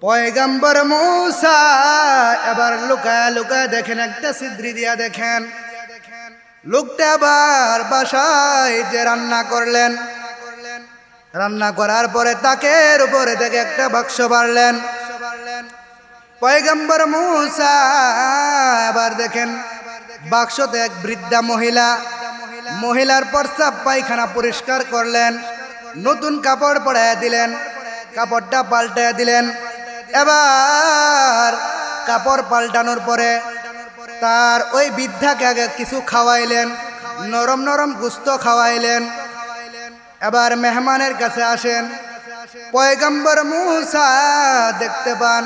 পয়গাম্বর মূসা, এবার লুকায় লুকায় দেখেন, একটা সিদ্রি দিয়া দেখেন। লোকটা আবার বাসায় যে রান্না করলেন। রান্না করার পরে তাকের উপরে থেকে একটা বাক্স বাড়লেন। পয়গম্বর মূসা আবার দেখেন, বাক্সতে এক বৃদ্ধা মহিলা। মহিলার প্রস্তাব পায়খানা পরিষ্কার করলেন। নতুন কাপড় পরাইয়া দিলেন। কাপড়টা পাল্টাইয়া দিলেন। এবার কাপড় পাল্টানোর পরে তার ওই বৃদ্ধাকে আগে কিছু খাওয়াইলেন, নরম নরম গুস্ত খাওয়াইলেন। এবার মেহমানের কাছে আসেন। পয়গম্বর মুসা দেখতে পান,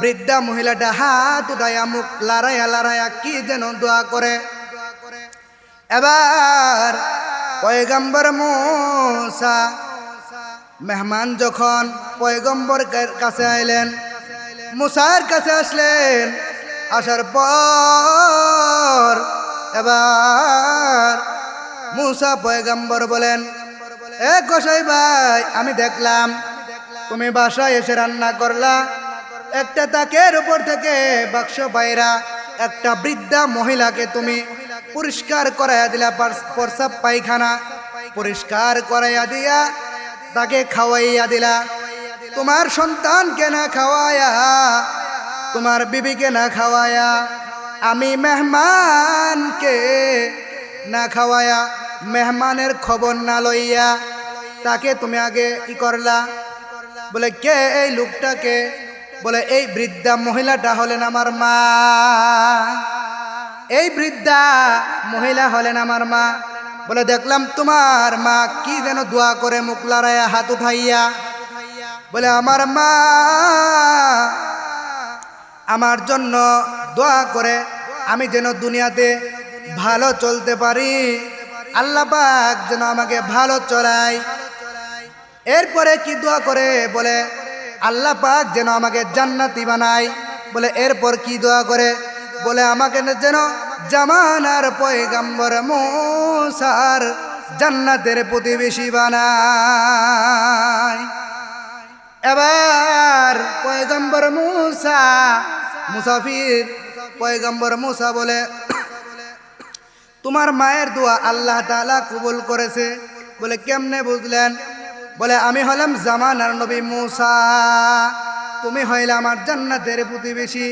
বৃদ্ধা মহিলাটা হাত উঠাইয়া মুখ লড়াইয়া লড়াইয়া কি যেন দোয়া করে। এবার পয়গম্বর মুসা মেহমান যখন পয়গম্বর কাছে আইলেন মুসার কাছে আসলেন, আসার পর এবার মুসা পয়গম্বর বলেন, এ গোসাই ভাই, আমি দেখলাম তুমি বাসায় এসে রান্না করলা। একটা তাকের উপর থেকে বাক্স বাইরা একটা বৃদ্ধা মহিলাকে তুমি পরিষ্কার করাইয়া দিলা, পার- প্রস্রাব পায়খানা। পরিষ্কার করাইয়া দিয়া তাকে খাওয়াইয়া দিলা। তোমার সন্তানকে না খাওয়ায়া? তোমার বিবিকে না খাওয়ায়া? আমি মেহমানকে না খাওয়ায়া? মেহমানের খবর না লইয়া তাকে তুমি আগে ই করলা? বলে, কে এই লোকটাকে? বলে, এই বৃদ্ধা মহিলাটা হলেন আমার মা। এই বৃদ্ধা মহিলা হলেন আমার মা। বলে, দেখলাম তোমার মা কি যেন দোয়া করে মুখ লড়াইয়া, হাত উঠাইয়া। বলে, আমার মা আমার জন্য দোয়া করে, আমি যেন দুনিয়াতে ভালো চলতে পারি। আল্লাহ পাক যেন আমাকে ভালো চলায়। এরপরে কি দোয়া করে? বলে, আল্লাহ পাক যেন আমাকে জান্নাতি বানায়। বলে, এরপর কি দোয়া করে? বলে, আমাকে যেন জামানার পয়গাম্বর মোসার জান্নাতের প্রতিবেশী বানায়। এবার পয়গম্বর মুসা, মুসাফির পয়গম্বর মুসা বলে, তোমার মায়ের দোয়া আল্লাহ তালা কবুল করেছে বলে কেমনে বুঝলেন? বলে, আমি হলাম জামানার নবী মুসা, তুমি হইলে আমার জান্নাতের প্রতিবেশী।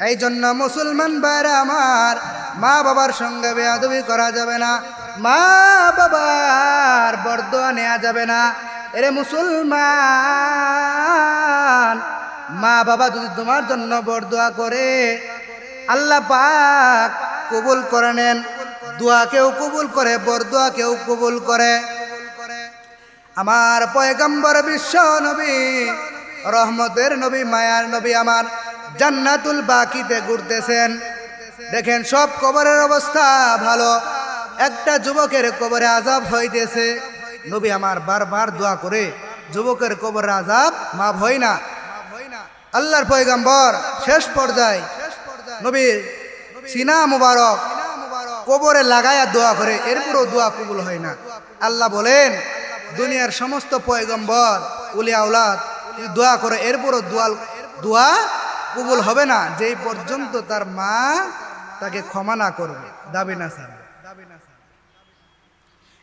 এই জন্য মুসলমান বাইরে আমার মা বাবার সঙ্গে বেয়াদবি করা যাবে না, মা বাবার বরদোয়া নেওয়া যাবে না। এরে মুসলমান, মা বাবা যদি তোমার জন্য বরদোয়া করে, আল্লাহ পাক কবুল করে নেন। দোয়াকেও কবুল করে, বরদোয়া বরদোয়াকেও কবুল করে। আমার পয়গম্বর বিশ্ব নবী, রহমতের নবী, মায়ার নবী আমার। জান্নাতুল বাকিতে ঘুরতেছেন। দেখেন সব কবরের অবস্থা ভালো। একটা যুবকের কবরে আজাব হইতেছে। নবী আমার বারবার দোয়া করে, যুবকের কবরে আজাব মাফ হয় না। আল্লাহর পয়গম্বর, শেষ পর্যায়ে নবীর সিনা মুবারক কবরে লাগায়া দোয়া করে, এরপরও দোয়া কবুল হয় না। আল্লাহ বলেন, দুনিয়ার সমস্ত পয়গম্বর, উলিয়া উলাদ দোয়া করে, এরপরও দোয়া দোয়া কবুল হবে না, যেই পর্যন্ত তার মা তাকে ক্ষমা না করবে। দাবি না ছাড়বে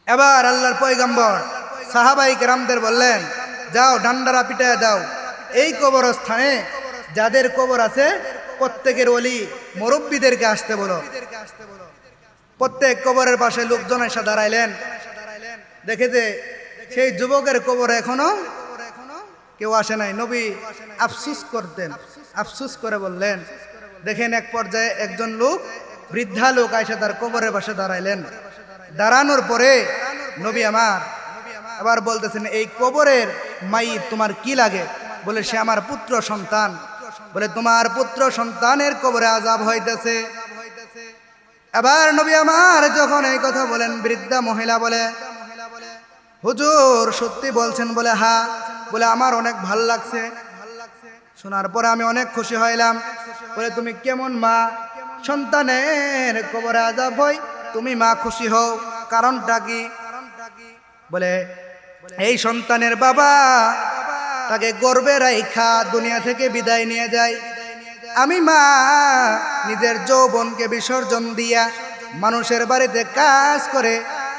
এবার আল্লাহর পয়গম্বর সাহাবাই কেরামদের বললেন, যাও, ডান্ডারা পিটায় দাও। এই কবরস্থানে যাদের কবর আছে, প্রত্যেকের অলি মুরব্বীদেরকে আসতে বলো। প্রত্যেক কবরের পাশে লোকজন এসে দাঁড়াইলেন। দেখেতে সেই যুবকের কবর এখনও কেউ আসে নাই। নবী আফসুস করতেন। আফসুস করে বললেন, দেখেন এক পর্যায়ে একজন লোক বৃদ্ধা লোক আইসে তার কবরের পাশে দাঁড়াইলেন। দাঁড়ানোর পরে নবী আমার আবার বলতেছেন, এই কবরের মাই তোমার কি লাগে? বলে, সে আমার পুত্র সন্তান। বলে, তোমার পুত্র সন্তানের কবরে আজাব হইতেছে। এবার নবী আমার যখন এই কথা বলেন, বৃদ্ধা মহিলা বলে, হুজুর, সত্যি বলছেন বলে হা বলে, আমার অনেক ভালো লাগছে। শোনার পরে আমি অনেক খুশি হইলাম। বলে, তুমি কেমন মা? সন্তানের কবরে আজাব হয় তুমি মা খুশি হও। কারণটা কি? বলে, এই সন্তানের বাবা তাকে গর্বে রাইখা দুনিয়া থেকে বিদায় নিয়ে যায়। আমি মা নিজের যৌবনকে বিসর্জন দিয়া মানুষের বাড়িতে কাজ করে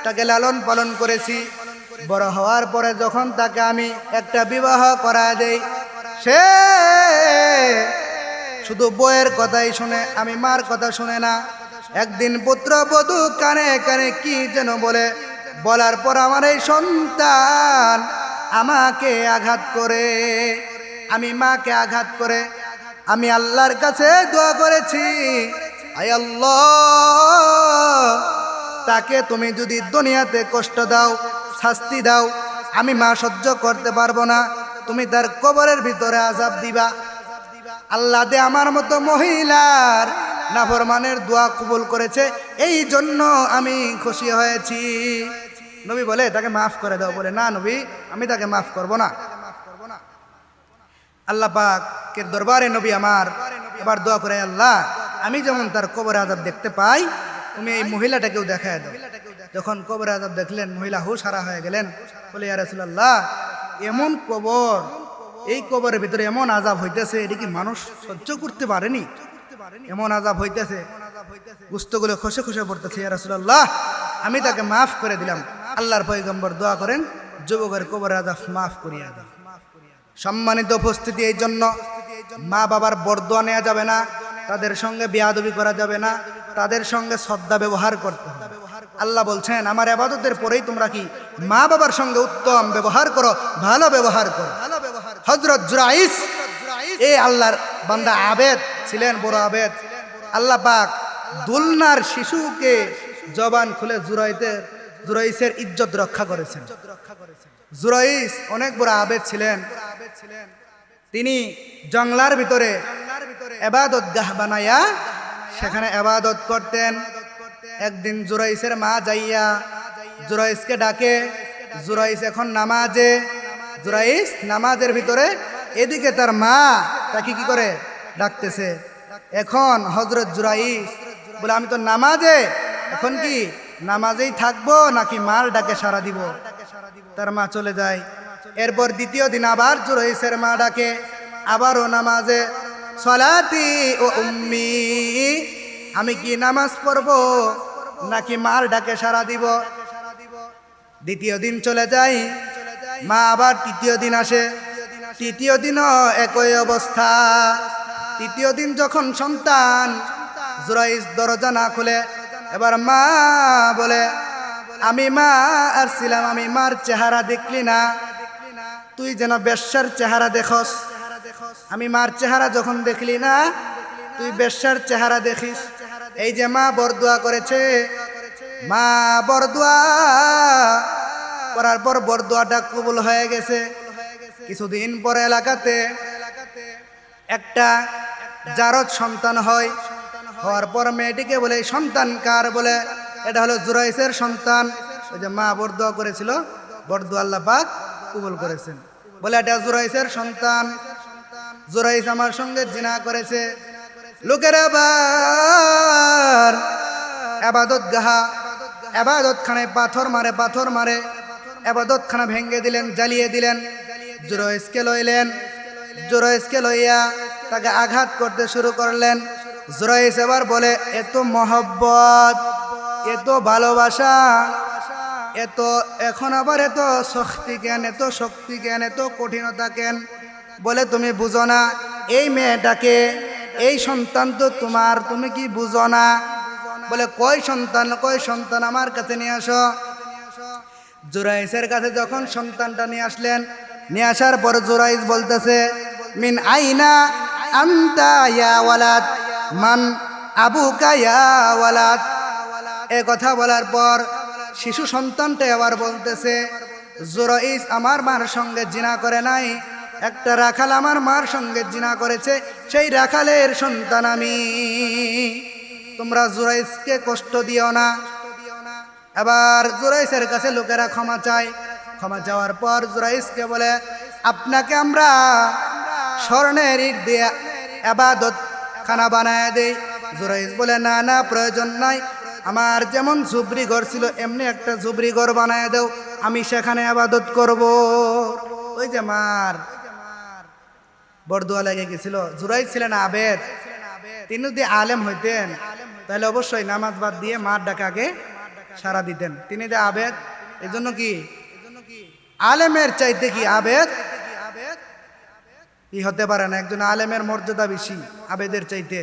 তাকে লালন পালন করেছি। বড় হওয়ার পরে যখন তাকে আমি একটা বিবাহ করা দেই সে শুধু বইয়ের কথাই শুনে, আমি মার কথা শুনে না। একদিন পুত্র বধু কানে কানে কি যেন বলে, বলার পর আমার এই সন্তান আমাকে আঘাত করে। আমি মাকে আঘাত করে। আমি আল্লাহর কাছে দোয়া করেছি তাকে তুমি যদি দুনিয়াতে কষ্ট দাও, শাস্তি দাও, আমি মা সহ্য করতে পারব না। তুমি তার কবরের ভিতরে আজাব দিবা। আল্লাহ দে আমার মতো মহিলার নাফরমানের দোয়া কবুল করেছে, এই জন্য আমি খুশি হয়েছি। নবী বলে, তাকে মাফ করে দাও। বলে, না নবী, আমি তাকে মাফ করব না। আল্লাহ পাকের দরবারে নবী আমার এবার দোয়া করে, আল্লাহ, আমি যেমন তার কবর আজাব দেখতে পাই, তুমি এই মহিলাটাকেও দেখায় দাও। যখন কবর আজাব দেখলেন, মহিলা হুশ হারা হয়ে গেলেন। বলে, ইয়া রাসূলুল্লাহ এমন কবর, এই কবরের ভিতরে এমন আজাব হইতেছে, এটা কি মানুষ সহ্য করতে পারেনি? এমন আজাব হইতেছে, গুস্তগুলো খসে খসে পড়তেছে রাসূলুল্লাহ, আমি তাকে মাফ করে দিলাম। আল্লাহর পয়গম্বর দোয়া করেন, যুবকের কবর আজাব মাফ করিয়া দাও। সম্মানিত উপস্থিতি, এই জন্য মা বাবার বরদোয়া নেওয়া যাবে না, তাদের সঙ্গে বিয়াদবি করা যাবে না, তাদের সঙ্গে শ্রদ্ধা ব্যবহার করতে হবে। আল্লাহ বলছেন আমার আবাদতের পরেই তোমরা কি মা বাবার সঙ্গে উত্তম ব্যবহার করো ভালো ব্যবহার করো? হজরত জুরাইস এই আল্লাহর বান্দা আবেদ ছিলেন বড় আবেদ। আল্লাহ পাক দুলনার শিশুকে জবান খুলে জুরাইতে জুরাইসের ইজ্জত রক্ষা করেছেন। জুরাইস অনেক বড় আবেদ ছিলেন। তিনি জংলার ভিতরে এবাদত গাহ বানাইয়া সেখানে এবাদত করতেন। একদিন জুরাইসের মা যাইয়া জুরাইসকে ডাকে জুরাইস এখন নামাজে। জুরাইস নামাজের ভিতরে এদিকে তার মা তাকে কি করে? ডাকতেছে, এখন হজরত জুরাইস বলে, আমি তো নামাজে, এখন কি নামাজেই থাকব নাকি মার ডাকে সারা দিব? তার মা চলে যায়। এরপর দ্বিতীয় দিন আবার জুরাইসের মা ডাকে, আবারও নামাজে, সলাতি ও উম্মি। আমি কি নামাজ পড়ব? নাকি মার ডাকে সারা দিব? দ্বিতীয় দিন চলে যাই, মা আবার তৃতীয় দিন আসে। তৃতীয় দিনও একই অবস্থা। তৃতীয় দিন যখন সন্তান জুরাইস দরজা না খুলে, এবার মা বলে, আমি মা আসছিলাম আমি মার চেহারা দেখলি না। তুই যেন বেশ্যার চেহারা দেখস। আমি মার চেহারা যখন দেখলি না, তুই বেশ্যার চেহারা দেখিস। এই যে মা বরদুয়া করেছে, মা বরদুয়া করার পর বরদুয়াটা কবুল হয়ে গেছে। কিছুদিন পরে এলাকাতে একটা জারদ সন্তান হয়। হওয়ার পর মেয়েটিকে বলে সন্তান কার? বলে, এটা হলো জুরাইসের সন্তান। ওই যে মা বরদুয়া করেছিল, বরদুয়া আল্লাহ পাক কবুল করেছেন। বলে, এটা জুরাইসের সন্তান। জুরাইস আমার সঙ্গে জিনা করেছে। লোকের আবার আবাদত গাহা আবাদত খানে পাথর মারে পাথর মারে আবাদত খানা ভেঙ্গে দিলেন, জ্বালিয়ে দিলেন জুরাইসকে লইলেন জুরাইসকে লইয়া তাকে আঘাত করতে শুরু করলেন। জুরাইস এবার বলে, এত মহব্বত, এত ভালোবাসা, এত এখন আবার এত শক্তি জ্ঞান, এত শক্তি জ্ঞান, এত কঠিনতা কেন বলে, তুমি বুঝো না, এই মেয়েটাকে এই সন্তান তো তোমার, তুমি কি বুঝো না? বলে কয় সন্তান কয় সন্তান আমার কাছে নিয়ে আসো? জোরাইসের কাছে যখন সন্তানটা নিয়ে আসলেন, নিয়ে আসার পর জুরাইস বলতেছে, মিন আইনা আন্তা ইয়া ওয়ালাদ? মান আবুকা ইয়া ওয়ালাদ? এ কথা বলার পর শিশু সন্তানটা আবার বলতেছে জুরাইস আমার মার সঙ্গে জিনা করে নাই একটা রাখাল আমার মার সঙ্গে জিনা করেছে, সেই রাখালের সন্তান আমি। তোমরা জুরাইসকে কষ্ট দিও না। এবার জুরাইসের কাছে লোকেরা ক্ষমা চায়। ক্ষমা চাওয়ার পর জুরাইসকে বলে, আপনাকে আমরা স্বর্ণের ইট দিয়ে আবাদত খানা বানায় দেই। জুরাইস বলে, না না, প্রয়োজন নাই। আমার যেমন ঝুবরি ঘর ছিল, এমনি একটা ঝুবরি ঘর বানায় দেও। আমি সেখানে আবাদত করব। ওই যে মার বরদুয়া লেগে গেছিল জুরাই ছিলেন আবেদ। তিনি যদি আলেম হইতেন, তাহলে অবশ্যই নামাজ বাদ দিয়ে মার ডাকাকে সারা দিতেন। তিনি যে আবেদ এজন্য কি? আলেমের চাইতে কি আবেদ? কি হতে পারে না, একজন আলেমের মর্যাদা বেশি, আবেদের চাইতে।